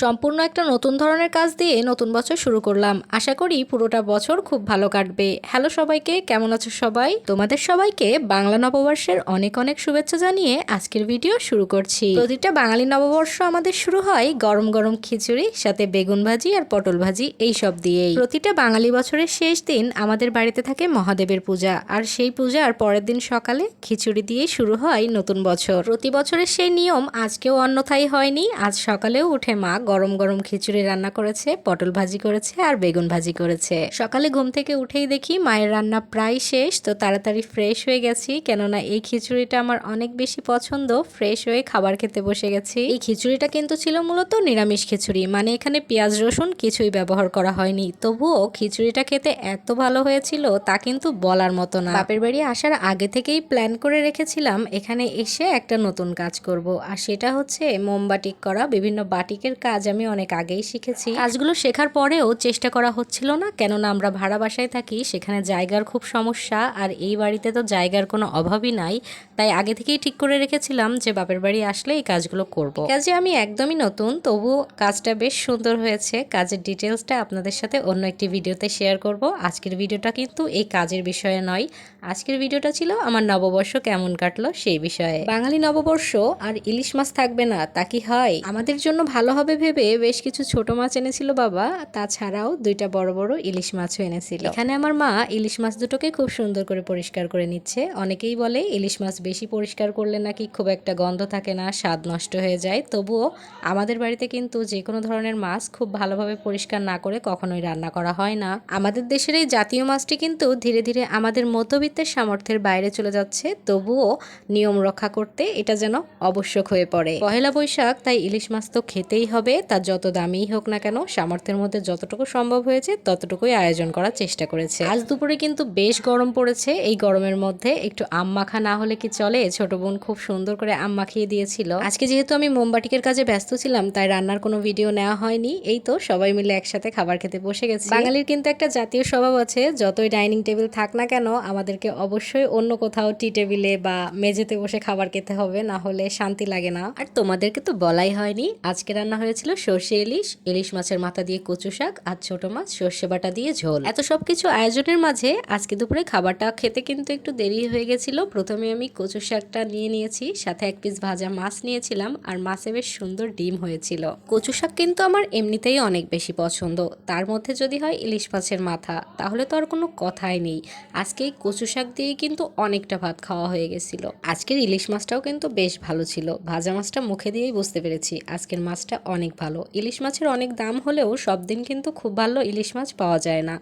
সম্পূর্ণ একটা নতুন ধরনের কাজ দিয়ে নতুন বছর শুরু করলাম। আশা করি পুরোটা বছর খুব ভালো কাটবে। হ্যালো সবাইকে, কেমন আছো সবাই? তোমাদের সবাইকে বাংলা নববর্ষের অনেক অনেক শুভেচ্ছা জানিয়ে আজকের ভিডিও শুরু করছি। প্রতিটা বাঙালি নববর্ষ আমাদের শুরু হয় গরম গরম খিচুড়ি, সাথে বেগুন ভাজি আর পটল ভাজি, এই সব দিয়েই। প্রতিটা বাঙালি বছরের শেষ দিন আমাদের বাড়িতে থাকে মহাদেবের পূজা। আর সেই পূজার পরের দিন সকালে খিচুড়ি দিয়ে শুরু হয় নতুন বছর। প্রতি বছরের সেই নিয়ম আজকেও অন্যথায় হয়নি, আজ সকালেও উঠে মা গরম গরম খিচুড়ি রান্না করেছে, পটল ভাজি করেছে আর বেগুন ভাজি করেছে। সকালে ঘুম থেকে উঠেই দেখি মায়ের রান্না প্রায় শেষ, তো তাড়াতাড়ি ফ্রেশ হয়ে গেছি। কেননা এই খিচুড়িটা আমার অনেক বেশি পছন্দ ফ্রেশ হয়ে খাবার খেতে বসে গেছি। এই খিচুড়িটা কিন্তু ছিল মূলত নিরামিষ খিচুড়ি মানে এখানে পেঁয়াজ, রসুন কিছুই ব্যবহার করা হয়নি। তবুও খিচুড়িটা খেতে এত ভালো হয়েছিল, তা কিন্তু বলার মতো না। বাপের বাড়ি আসার আগে থেকেই প্ল্যান করে রেখেছিলাম, এখানে এসে একটা নতুন কাজ করব। আর সেটা হচ্ছে মোমবাটিক করা, বিভিন্ন বাটিকের কাজ আমি অনেক আগেই শিখেছি। কাজগুলো শেখার পরেও চেষ্টা করা হচ্ছিল না কেননা আমরা ভাড়া বাসায় থাকি সেখানে জায়গার খুব সমস্যা আর এই বাড়িতে তো জায়গার কোনো অভাবই নাই। তাই আগে থেকেই ঠিক করে রেখেছিলাম যে বাপের বাড়ি আসলে এই কাজগুলো করব। কাজে আমি একদমই নতুন তবু কাজটা বেশ সুন্দর হয়েছে। কাজের ডিটেলসটা আপনাদের সাথে অন্য একটি ভিডিওতে শেয়ার করব। আজকের ভিডিওটা কিন্তু এই কাজের বিষয়ে নয়। আজকের ভিডিওটা ছিল আমার নববর্ষ কেমন কাটলো সেই বিষয়ে। বাঙালি নববর্ষ আর ইলিশ মাছ থাকবে না তা কি হয়? আমাদের জন্য ভালো হবে ভেবে বেশ কিছু ছোট মাছ এনেছিল বাবা, তাছাড়াও দুইটা বড় বড় ইলিশ মাছও এনেছিল। এখানে আমার মা ইলিশ মাছ দুটোকে খুব সুন্দর করে পরিষ্কার করে নিচ্ছে। অনেকেই বলে ইলিশ মাছ বেশি পরিষ্কার করলে নাকি খুব একটা গন্ধ থাকে না, স্বাদ নষ্ট হয়ে যায়। তবুও আমাদের বাড়িতে কিন্তু যে কোনো ধরনের মাছ খুব ভালোভাবে পরিষ্কার না করে কখনোই রান্না করা হয় না। আমাদের দেশের এই জাতীয় মাছটি কিন্তু ধীরে ধীরে আমাদের মধ্যবিত্তের সামর্থ্যের বাইরে চলে যাচ্ছে। তবুও নিয়ম রক্ষা করতে এটা যেন আবশ্যক হয়ে পড়ে। পহেলা বৈশাখ, তাই ইলিশ মাছ তো খেতেই হবে। তার যত দামিই হোক না কেন, সামর্থ্যের মধ্যে যতটুকু সম্ভব হয়েছে, ততটুকুই আয়োজন করার চেষ্টা করেছে। আজ দুপুরে কিন্তু বেশ গরম পড়েছে। এই গরমের মধ্যে একটু আম মাখা না হলে কি চলে? ছোট বোন খুব সুন্দর করে আম মাখিয়ে দিয়েছিল। আজকে যেহেতু আমি মোমবাটিকের কাজে ব্যস্ত ছিলাম, তাই রান্নার কোনো ভিডিও নেওয়া হয়নি। এই তো সবাই মিলে একসাথে খাবার খেতে বসে গেছি। বাঙালির কিন্তু একটা জাতীয় স্বভাব আছে, যতই ডাইনিং টেবিল থাক না কেন, আমাদেরকে অবশ্যই অন্য কোথাও টি টেবিলে বা মেঝেতে বসে খাবার খেতে হবে, না হলে শান্তি লাগে না। আর তোমাদেরকে তো বলাই হয়নি, আজকে রান্না হয়েছিল সর্ষে ইলিশ ইলিশ মাছের মাথা দিয়ে কচু শাক আর ছোট মাছ সর্ষে বাটা দিয়ে ঝোল। এত সবকিছু আয়োজনের মাঝে আজকে দুপুরে খাবারটা খেতে কিন্তু একটু দেরি হয়ে গেছিল। প্রথমে আমি কচু শাকটা নিয়ে নিয়েছি, সাথে এক পিস ভাজা মাছ নিয়েছিলাম আর মাছে বেশ সুন্দর ডিম হয়েছিল। কচু শাক কিন্তু আমার এমনিতেই অনেক বেশি পছন্দ। তার মধ্যে যদি হয় ইলিশ মাছের মাথা, তাহলে তো আর কোনো কথাই নেই। আজকে এই কচু শাক দিয়ে কিন্তু অনেকটা ভাত খাওয়া হয়ে গেছিল। আজকের ইলিশ মাছটাও কিন্তু বেশ ভালো ছিল। ভাজা মাছটা মুখে দিয়েই বুঝতে পেরেছি, আজকের মাছটা অনেক ভালো। ইলিশ মাছের অনেক দাম হলেও সব দিন কিন্তু খুব ভালো ইলিশ মাছ পাওয়া যায় না।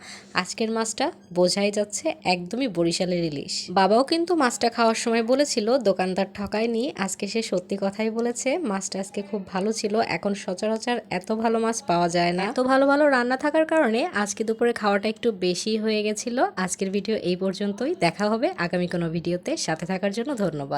আজকের মাছটা বোঝাই যাচ্ছে একদমই বরিশালের ইলিশ। বাবাও কিন্তু মাছটা খাওয়ার সময় বলেছিল, দোকানদার ঠকায়নি। আজকে সে সত্যি কথাই বলেছে, মাছটা আজকে খুব ভালো ছিল, এখন সচরাচর এত ভালো মাছ পাওয়া যায় না। এত ভালো ভালো রান্না থাকার কারণে আজকে দুপুরে খাওয়াটা একটু বেশি হয়ে গেছিল। আজকের ভিডিও এই পর্যন্তই, দেখা হবে আগামী কোনো ভিডিওতে। সাথে থাকার জন্য ধন্যবাদ।